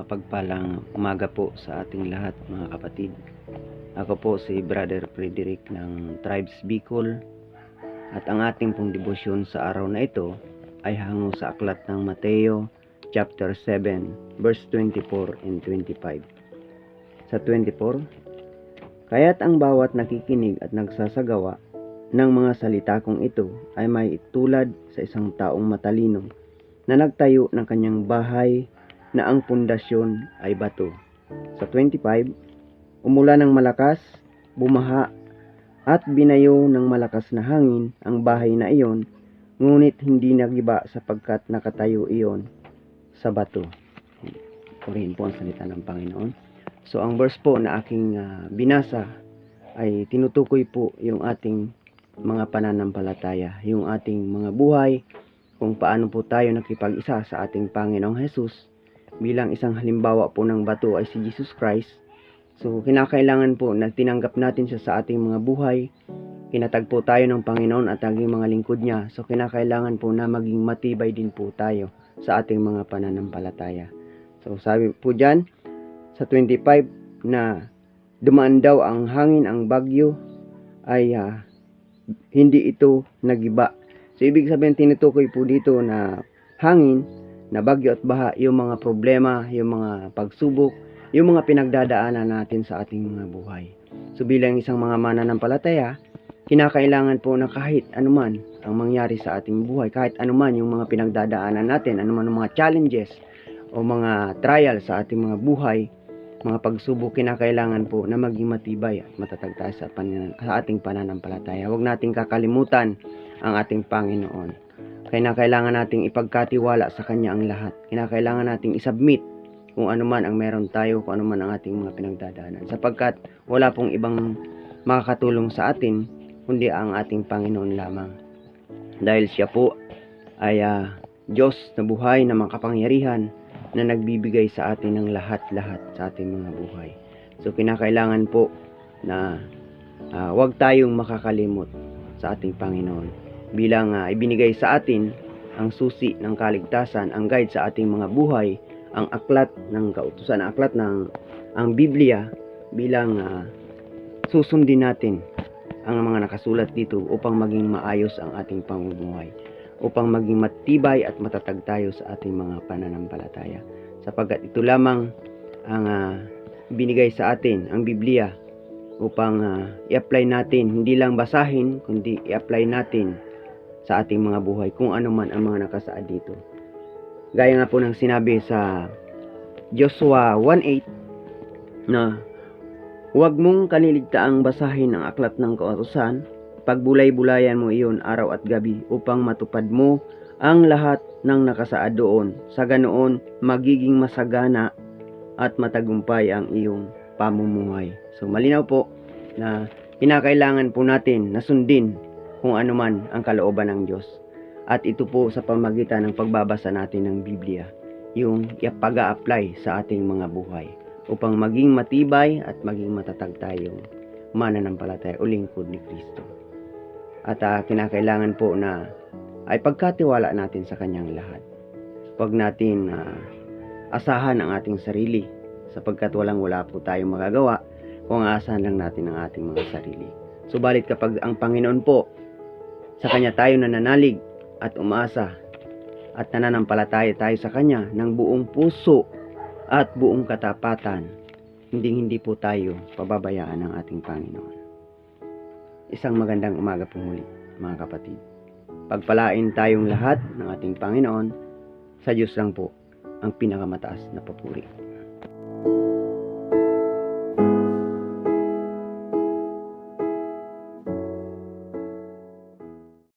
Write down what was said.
Mapagpalang umaga po sa ating lahat mga kapatid. Ako po si Brother Frederick ng Tribes Bicol at ang ating pong debosyon sa araw na ito ay hango sa aklat ng Mateo chapter 7 verse 24 and 25. Sa 24, Kaya't ang bawat nakikinig at nagsasagawa ng mga salita kong ito ay may tulad sa isang taong matalino na nagtayo ng kanyang bahay na ang pundasyon ay bato. Sa 25, umulan ng malakas, bumaha, at binayo ng malakas na hangin ang bahay na iyon, ngunit hindi nagiba sapagkat nakatayo iyon sa bato. Purihin po ang salita ng Panginoon. So ang verse po na aking ah, binasa ay tinutukoy po yung ating mga pananampalataya, yung ating mga buhay, kung paano po tayo nakipag-isa sa ating Panginoong Jesus bilang isang halimbawa po ng bato ay si Jesus Christ. So, kinakailangan po na tinanggap natin siya sa ating mga buhay. Kinatagpo tayo ng Panginoon at naging mga lingkod niya. So, kinakailangan po na maging matibay din po tayo sa ating mga pananampalataya. So, sabi po dyan, sa 25 na dumaan daw ang hangin, ang bagyo, ay ah, hindi ito nagiba. So, ibig sabihin, tinutukoy po dito na hangin, na bagyo at baha, yung mga problema, yung mga pagsubok, yung mga pinagdadaanan natin sa ating mga buhay. So bilang isang mga mananampalataya, kinakailangan po na kahit anuman ang mangyari sa ating buhay, kahit anuman yung mga pinagdadaanan natin, anuman ang mga challenges o mga trial sa ating mga buhay, mga pagsubok, kinakailangan po na maging matibay at matatag tayo sa, panan- sa ating pananampalataya. Huwag nating kakalimutan ang ating Panginoon. Kaya kailangan nating ipagkatiwala sa Kanya ang lahat. Kinakailangan nating isubmit kung ano man ang meron tayo, kung ano man ang ating mga pinagdadaanan. Sapagkat wala pong ibang makakatulong sa atin, kundi ang ating Panginoon lamang. Dahil siya po ay ah, Diyos na buhay na makapangyarihan na nagbibigay sa atin ng lahat-lahat sa ating mga buhay. So kinakailangan po na ah, huwag tayong makakalimot sa ating Panginoon bilang ah, ibinigay sa atin ang susi ng kaligtasan, ang guide sa ating mga buhay, ang aklat ng kautusan, ang aklat ng ang Biblia bilang ah, susundin natin ang mga nakasulat dito upang maging maayos ang ating pamumuhay, upang maging matibay at matatag tayo sa ating mga pananampalataya. Sapagkat ito lamang ang ah, binigay sa atin, ang Biblia, upang ah, i-apply natin, hindi lang basahin, kundi i-apply natin sa ating mga buhay kung ano man ang mga nakasaad dito. Gaya nga po ng sinabi sa Joshua 1.8 na huwag mong kaliligtaang basahin ang aklat ng kautusan, pagbulay-bulayan mo iyon araw at gabi upang matupad mo ang lahat ng nakasaad doon. Sa ganoon, magiging masagana at matagumpay ang iyong pamumuhay. So malinaw po na kinakailangan po natin na sundin kung ano man ang kalooban ng Diyos. At ito po sa pamagitan ng pagbabasa natin ng Biblia, yung ipag apply sa ating mga buhay upang maging matibay at maging matatag tayong mananampalataya o lingkod ni Kristo. At ah, kinakailangan po na ay pagkatiwala natin sa kanyang lahat. Huwag natin ah, asahan ang ating sarili sapagkat walang wala po tayong magagawa kung aasahan lang natin ang ating mga sarili. Subalit kapag ang Panginoon po sa Kanya tayo nananalig at umaasa at nananampalataya tayo sa Kanya ng buong puso at buong katapatan. Hindi hindi po tayo pababayaan ng ating Panginoon. Isang magandang umaga po muli, mga kapatid. Pagpalain tayong lahat ng ating Panginoon, sa Diyos lang po ang pinakamataas na papuri.